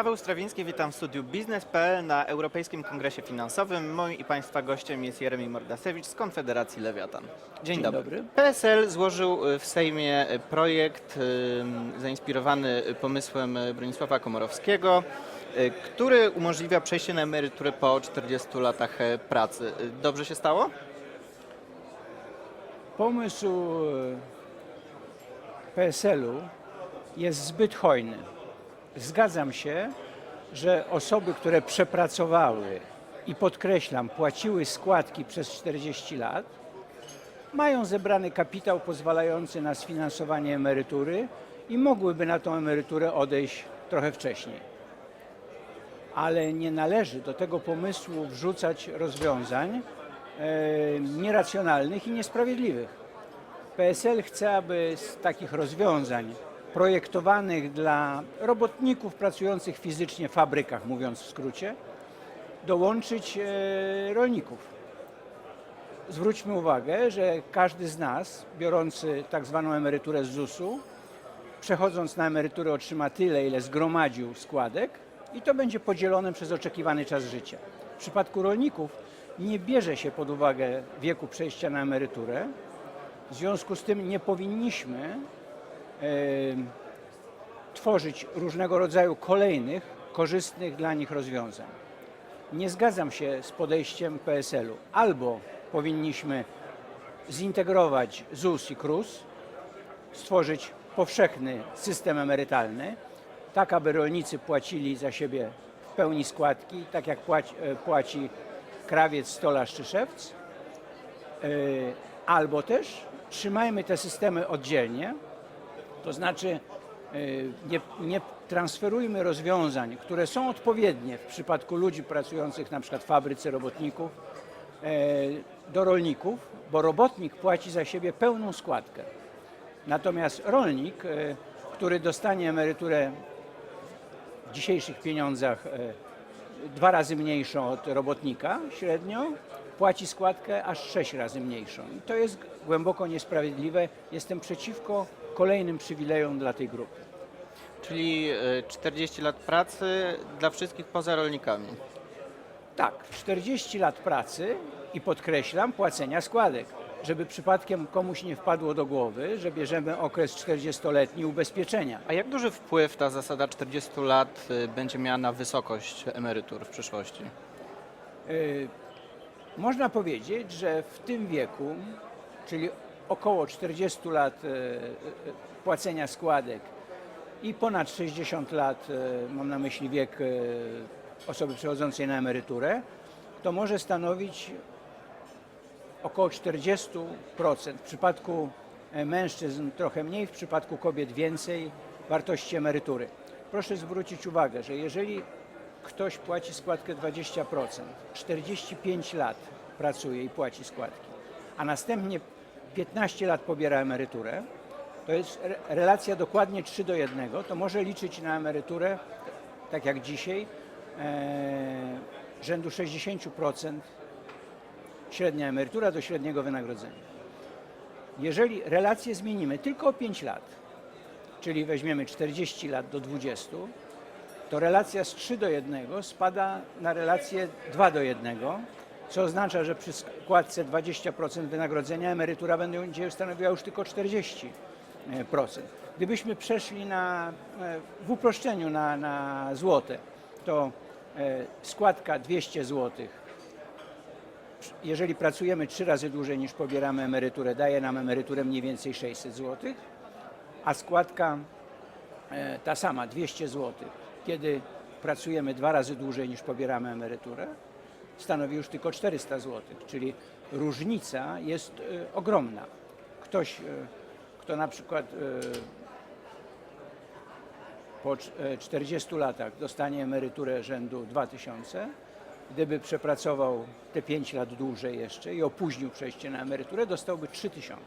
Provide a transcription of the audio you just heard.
Paweł Strawiński, witam w studiu Biznes.pl na Europejskim Kongresie Finansowym. Moim i Państwa gościem jest Jeremi Mordasewicz z Konfederacji Lewiatan. Dzień, Dzień dobry. dobry. PSL złożył y, w Sejmie y, projekt zainspirowany pomysłem y, Bronisława Komorowskiego, który umożliwia przejście na emeryturę po 40 latach pracy. Dobrze się stało? Pomysł PSL-u jest zbyt hojny. Zgadzam się, że osoby, które przepracowały i podkreślam, płaciły składki przez 40 lat, mają zebrany kapitał pozwalający na sfinansowanie emerytury i mogłyby na tą emeryturę odejść trochę wcześniej. Ale nie należy do tego pomysłu wrzucać rozwiązań e, nieracjonalnych i niesprawiedliwych. PSL chce, aby z takich rozwiązań projektowanych dla robotników pracujących fizycznie w fabrykach, mówiąc w skrócie, dołączyć e, rolników. Zwróćmy uwagę, że każdy z nas, biorący tak zwaną emeryturę z ZUS-u, przechodząc na emeryturę otrzyma tyle, ile zgromadził składek i to będzie podzielone przez oczekiwany czas życia. W przypadku rolników nie bierze się pod uwagę wieku przejścia na emeryturę, w związku z tym nie powinniśmy tworzyć różnego rodzaju kolejnych korzystnych dla nich rozwiązań. Nie zgadzam się z podejściem PSL-u. Albo powinniśmy zintegrować ZUS i KRUS, stworzyć powszechny system emerytalny, tak aby rolnicy płacili za siebie w pełni składki, tak jak płaci, e, płaci krawiec, stolarz czy szewc, E, albo też trzymajmy te systemy oddzielnie, to znaczy e, nie, nie transferujmy rozwiązań, które są odpowiednie w przypadku ludzi pracujących na przykład w fabryce robotników e, do rolników, bo robotnik płaci za siebie pełną składkę. Natomiast rolnik, e, który dostanie emeryturę w dzisiejszych pieniądzach dwa razy mniejszą od robotnika średnio, płaci składkę aż sześć razy mniejszą. I to jest głęboko niesprawiedliwe. Jestem przeciwko kolejnym przywilejom dla tej grupy. Czyli y, 40 lat pracy dla wszystkich poza rolnikami. Tak, 40 lat pracy i podkreślam płacenia składek, żeby przypadkiem komuś nie wpadło do głowy, że bierzemy okres 40-letni ubezpieczenia. A jak duży wpływ ta zasada 40 lat y, będzie miała na wysokość emerytur w przyszłości? Y, Można powiedzieć, że w tym wieku, czyli około 40 lat y, y, płacenia składek i ponad 60 lat, mam na myśli wiek osoby przechodzącej na emeryturę, to może stanowić około 40%. W przypadku e, mężczyzn trochę mniej, w przypadku kobiet więcej wartości emerytury. Proszę zwrócić uwagę, że jeżeli ktoś płaci składkę 20%, 45 lat pracuje i płaci składki, a następnie 15 lat pobiera emeryturę, to jest re- relacja dokładnie 3 do 1, to może liczyć na emeryturę, tak jak dzisiaj, e, rzędu 60% średnia emerytura do średniego wynagrodzenia. Jeżeli relację zmienimy tylko o 5 lat, czyli weźmiemy 40 lat do 20, to relacja z 3 do 1 spada na relację 2 do 1, co oznacza, że przy składce 20% wynagrodzenia emerytura będzie stanowiła już tylko 40%. Gdybyśmy przeszli na, e, w uproszczeniu na, na złote, to e, składka 200 złotych jeżeli pracujemy trzy razy dłużej niż pobieramy emeryturę, daje nam emeryturę mniej więcej 600 zł, a składka e, ta sama, 200 zł, kiedy pracujemy dwa razy dłużej niż pobieramy emeryturę, stanowi już tylko 400 zł, czyli różnica jest e, ogromna. Ktoś, e, kto na przykład e, po cz- e, 40 latach dostanie emeryturę rzędu 2000, gdyby przepracował te 5 lat dłużej jeszcze i opóźnił przejście na emeryturę, dostałby 3000.